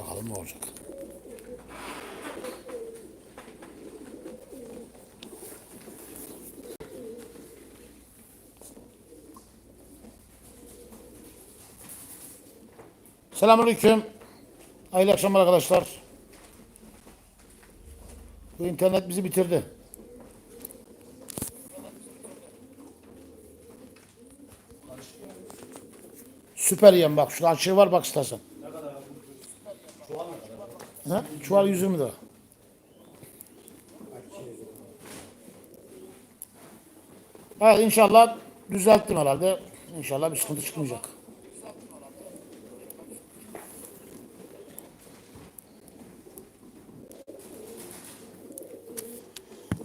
Bakalım ne olacak. Selamünaleyküm. Hayırlı akşamlar arkadaşlar. Bu internet bizi bitirdi. Süper yem bak. Şurada açığı var bak istersen. Ha? Çuval 120 lira. Evet inşallah düzelttim herhalde. İnşallah bir sıkıntı çıkmayacak.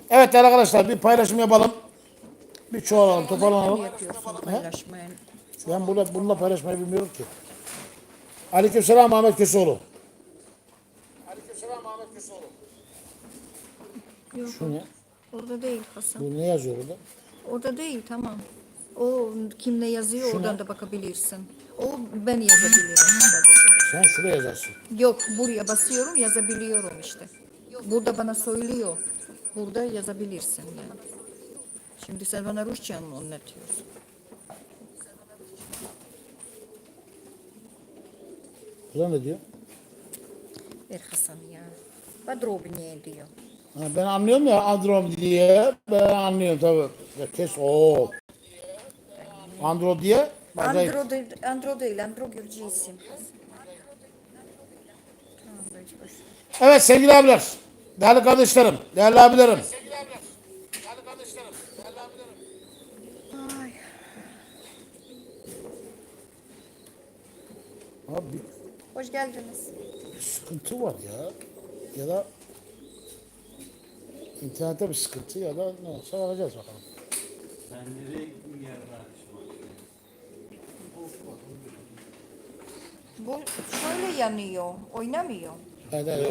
Evet değerli arkadaşlar bir paylaşım yapalım. Bir çoğalalım, toparlanalım. Ben burada bununla paylaşmayı bilmiyorum ki. Aleykümselam Ahmet Köseoğlu. Aleykümselam Ahmet Köseoğlu. Yok, Şu ne? orada değil Hasan. Bu ne yazıyor burada? Orada değil tamam. O kimle yazıyor Şuna. oradan da bakabilirsin. O ben yazabilirim sadece. Sen şuraya yazarsın. Yok buraya basıyorum yazabiliyorum işte. Burada bana söylüyor. Burada yazabilirsin yani. Şimdi sen bana Rusça mı anlatıyorsun? Burada ne diyor? Ver Hasan ya. Подробнее diyor. Ben anlıyorum ya Androm diye. Ben anlıyorum tabii. Kes o. Andro diye. Andro değil, Andro değil, Andro Gürcü isim. Evet sevgili abiler. Değerli kardeşlerim. Değerli abilerim. Abi bir Hoş geldiniz. sıkıntı var ya. Ya da internette bir sıkıntı ya da ne olsa bakacağız bakalım. Sen nereye gittin yarın? Bu şöyle yanıyor, oynamıyor. Evet, evet,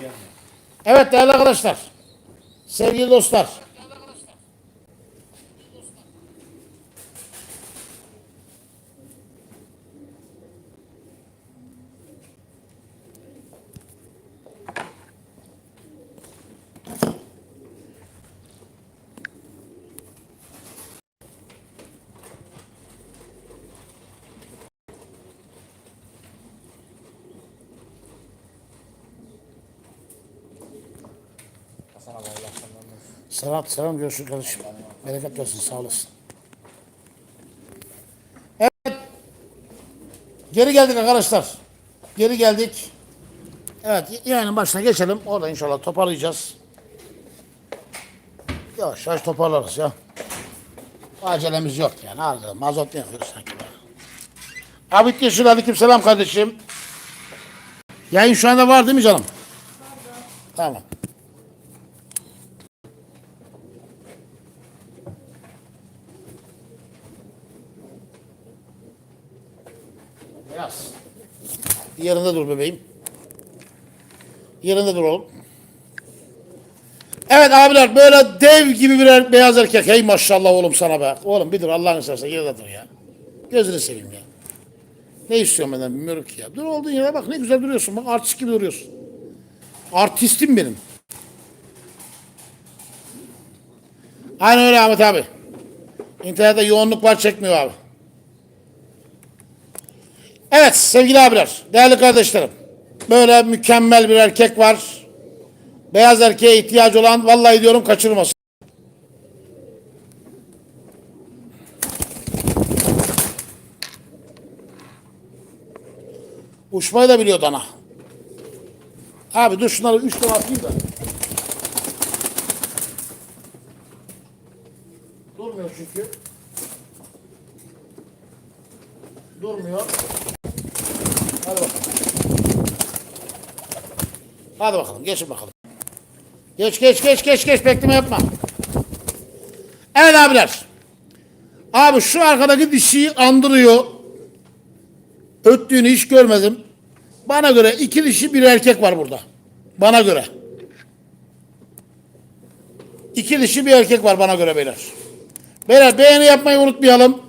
evet. Evet değerli arkadaşlar. Sevgili dostlar. Selam, selam görüşürüz kardeşim. Bereket versin, sağ olasın. Evet. Geri geldik arkadaşlar. Geri geldik. Evet, yayının başına geçelim. Orada inşallah toparlayacağız. Yavaş yavaş toparlarız ya. Acelemiz yok yani. Arada mazot ne yapıyoruz sanki be. Abid Yeşil aleyküm selam kardeşim. Yayın şu anda var değil mi canım? Tamam. Beyaz. Yerinde dur bebeğim. Yerinde dur oğlum. Evet abiler böyle dev gibi bir beyaz erkek. Hey maşallah oğlum sana be. Oğlum bir dur Allah'ını seversen yerinde dur ya. Gözünü seveyim ya. Ne istiyorum benden bilmiyorum ki ya. Dur olduğun yere bak ne güzel duruyorsun. Bak artist gibi duruyorsun. Artistim benim. Aynen öyle Ahmet abi. İnternette yoğunluk var çekmiyor abi. Evet sevgili abiler, değerli kardeşlerim. Böyle mükemmel bir erkek var. Beyaz erkeğe ihtiyacı olan vallahi diyorum kaçırmasın. Uçmayı da biliyor dana. Abi dur şunları üç tane atayım da. Durmuyor çünkü. Durmuyor. Hadi bakalım. Hadi bakalım geçin bakalım. Geç geç geç geç geç bekleme yapma. Evet abiler. Abi şu arkadaki dişiyi andırıyor. Öttüğünü hiç görmedim. Bana göre iki dişi bir erkek var burada. Bana göre. İki dişi bir erkek var bana göre beyler. Beyler beğeni yapmayı unutmayalım.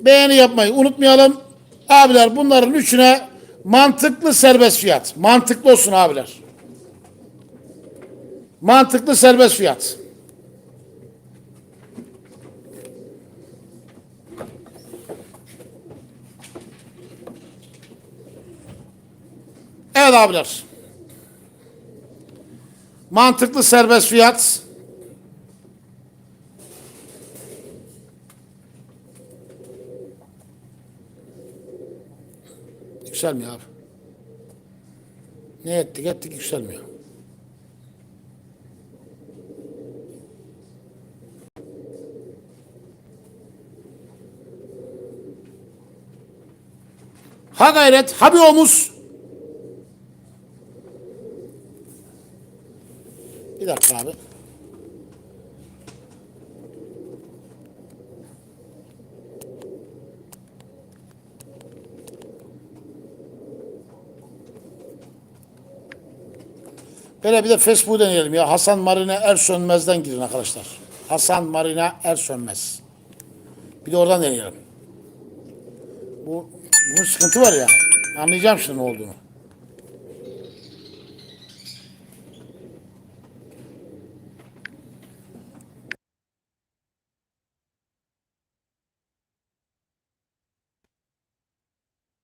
Beğeni yapmayı unutmayalım. Abiler bunların üçüne mantıklı serbest fiyat. Mantıklı olsun abiler. Mantıklı serbest fiyat. Evet abiler. Mantıklı serbest fiyat. Yükselmiyor abi. Ne ettik ettik yükselmiyor. Ha gayret, ha bir omuz. Bir dakika abi. Böyle bir de Facebook deneyelim ya. Hasan Marina Er Sönmez'den girin arkadaşlar. Hasan Marina Er Sönmez. Bir de oradan deneyelim. Bu, bunun sıkıntı var ya. Anlayacağım şimdi ne olduğunu.